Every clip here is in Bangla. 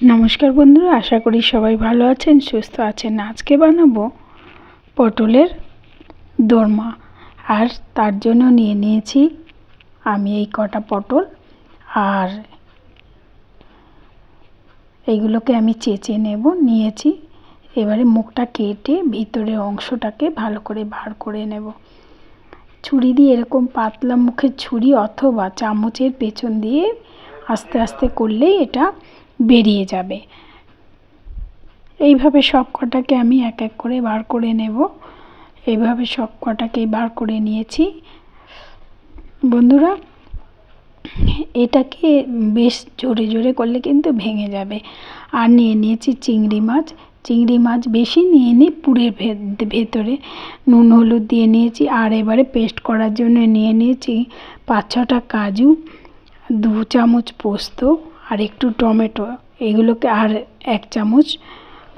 নমস্কার বন্ধুরা, আশা করি সবাই ভালো আছেন, সুস্থ আছেন। আজকে বানাবো পটলের দোরমা। আর তার জন্য নিয়ে নিয়েছি আমি এই কটা পটল। আর এইগুলোকে আমি চেঁচে নেব, নিয়েছি। এবারে মুখটা কেটে ভিতরের অংশটাকে ভালো করে বার করে নেব। ছুরি দিয়ে এরকম পাতলা মুখের ছুরি অথবা চামচের পেছন দিয়ে আস্তে আস্তে করলেই এটা বেরিয়ে যাবে। এইভাবে সব কটাকে আমি এক এক করে বার করে নেব। এইভাবে সব কটাকেই বার করে নিয়েছি। বন্ধুরা, এটাকে বেশ জোরে জোরে করলে কিন্তু ভেঙে যাবে। আর নিয়ে নিয়েছি চিংড়ি মাছ। চিংড়ি মাছ বেশি নিয়ে নিই পুরের ভেতরে। নুন, হলুদ দিয়ে নিয়েছি। আর এবারে পেস্ট করার জন্য নিয়ে নিয়েছি পাঁচ ছটা কাজু, দু চামচ পোস্ত আর একটু টমেটো, এগুলোকে আর এক চামচ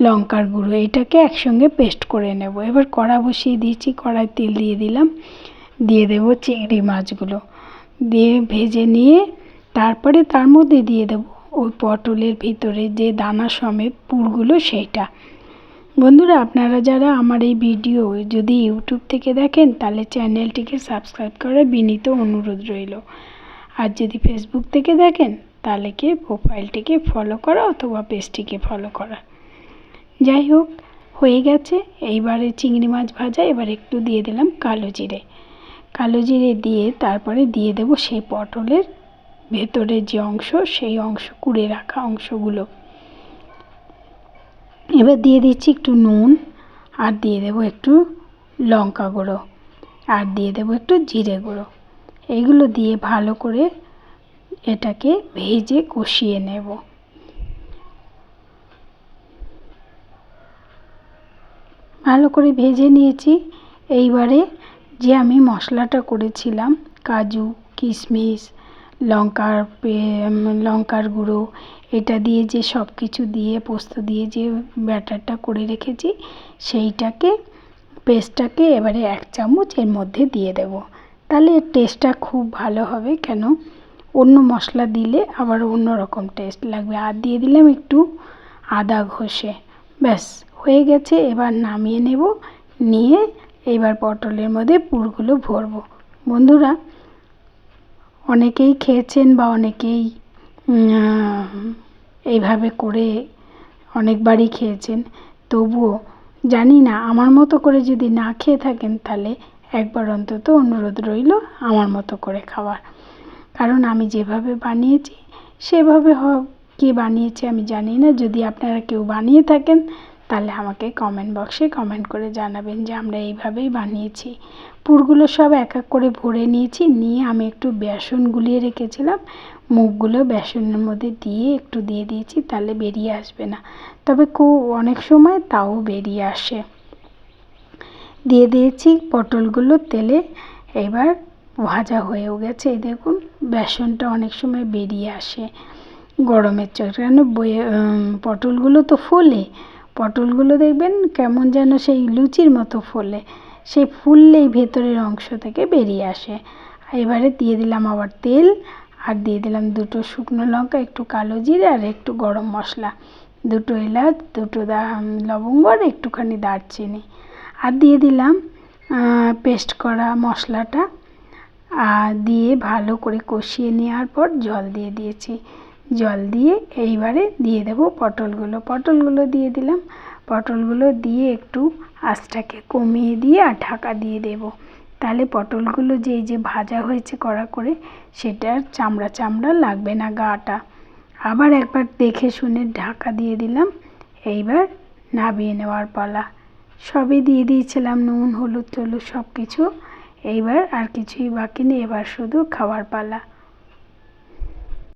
লঙ্কার গুঁড়ো, এটাকে একসঙ্গে পেস্ট করে নেব। এবার কড়া বসিয়ে দিয়েছি কড়াই তেল দিয়ে দিলাম। দিয়ে দেব চিংড়ি মাছগুলো। দিয়ে ভেজে নিয়ে তারপরে তার মধ্যে দিয়ে দেব ওই পটলের ভিতরে যে দানা সমেত পুরগুলো সেইটা। বন্ধুরা, আপনারা যারা আমার এই ভিডিও যদি ইউটিউব থেকে দেখেন, তাহলে চ্যানেলটিকে সাবস্ক্রাইব করে বিনীত অনুরোধ রইল। আর যদি ফেসবুক থেকে দেখেন তাহলে কি প্রোফাইলটিকে ফলো করা অথবা পেজটিকে ফলো করা। যাই হোক, হয়ে গেছে। এইবারে চিংড়ি মাছ ভাজা, এবার একটু দিয়ে দিলাম কালো জিরে। কালো জিরে দিয়ে তারপরে দিয়ে দেব সেই পটলের ভেতরের যে অংশ, সেই অংশ, কুড়ে রাখা অংশগুলো। এবার দিয়ে দিচ্ছি একটু নুন আর দিয়ে দেব একটু লঙ্কা গুঁড়ো। আর দিয়ে দেব একটু জিরে গুঁড়ো। এইগুলো দিয়ে ভালো করে এটাকে ভেজে কষিয়ে নেব। ভালো করে ভেজে নিয়েছি। এইবারে যে আমি মশলাটা করেছিলাম, কাজু, কিশমিশ, লঙ্কার লঙ্কার গুঁড়ো, এটা দিয়ে যে সব কিছু দিয়ে, পোস্ত দিয়ে যে ব্যাটারটা করে রেখেছি, সেইটাকে, পেস্টটাকে এবারে এক চামচ এর মধ্যে দিয়ে দেব। তাহলে টেস্টটা খুব ভালো হবে কেন? অন্য মশলা দিলে আবার অন্য রকম টেস্ট লাগবে। আর দিয়ে দিলাম একটু আদা ঘষে। ব্যাস, হয়ে গেছে। এবার নামিয়ে নেব, নিয়ে এবার পটলের মধ্যে পুরগুলো ভরবো। বন্ধুরা, অনেকেই খেয়েছেন বা অনেকেই এইভাবে করে অনেকবারই খেয়েছেন। তবুও জানি না, আমার মতো করে যদি না খেয়ে থাকেন তাহলে একবার অন্তত অনুরোধ রইল আমার মতো করে খাওয়ার। কারণ আমি যেভাবে বানিয়েছি, সেভাবে হ, কে বানিয়েছে আমি জানি না। যদি আপনারা কেউ বানিয়ে থাকেন, তাহলে আমাকে কমেন্ট বক্সে কমেন্ট করে জানাবেন যে আমরা এইভাবেই বানিয়েছি। পুরগুলো সব এক এক করে ভরে নিয়েছি, নিয়ে আমি একটু বেসন গুলিয়ে রেখেছিলাম। মুখগুলো বেসনের মধ্যে দিয়ে একটু দিয়ে দিয়েছি, তাহলে বেরিয়ে আসবে না। তবে খুব অনেক সময় তাও বেরিয়ে আসে। দিয়ে দিয়েছি পটলগুলো তেলে। এবার ভাজা হয়েও গেছে। এই দেখুন, বেসনটা অনেক সময় বেরিয়ে আসে। গরমের চোখ। কেন? পটলগুলো তো ফোলে। পটলগুলো দেখবেন কেমন যেন সেই লুচির মতো ফোলে। সেই ফুললেই ভেতরের অংশ থেকে বেরিয়ে আসে। এবারে দিয়ে দিলাম আবার তেল, আর দিয়ে দিলাম দুটো শুকনো লঙ্কা, একটু কালো জিরে, আর একটু গরম মশলা। দুটো এলাচ, দুটো দা লবঙ্গ, আর একটুখানি দারচিনি। আর দিয়ে দিলাম পেস্ট করা মশলাটা। দিয়ে ভালো করে কষিয়ে নেওয়ার পর জল দিয়ে দিয়েছি। জল দিয়ে এইবারে দিয়ে দেবো পটলগুলো। পটলগুলো দিয়ে দিলাম। পটলগুলো দিয়ে একটু আঁচটাকে কমিয়ে দিয়ে আর ঢাকা দিয়ে দেব। তাহলে পটলগুলো যে যে ভাজা হয়েছে কড়া করে সেটার চামড়া চামড়া লাগবে না গাটা। আবার একবার দেখে শুনে ঢাকা দিয়ে দিলাম। এইবার নাবিয়ে নেওয়ার পালা। সবই দিয়ে দিয়েছিলাম, নুন, হলুদ, টলুদ সব কিছু এইবার আর কিছুই বাকি নেই এবার শুধু খাওয়ার পালা।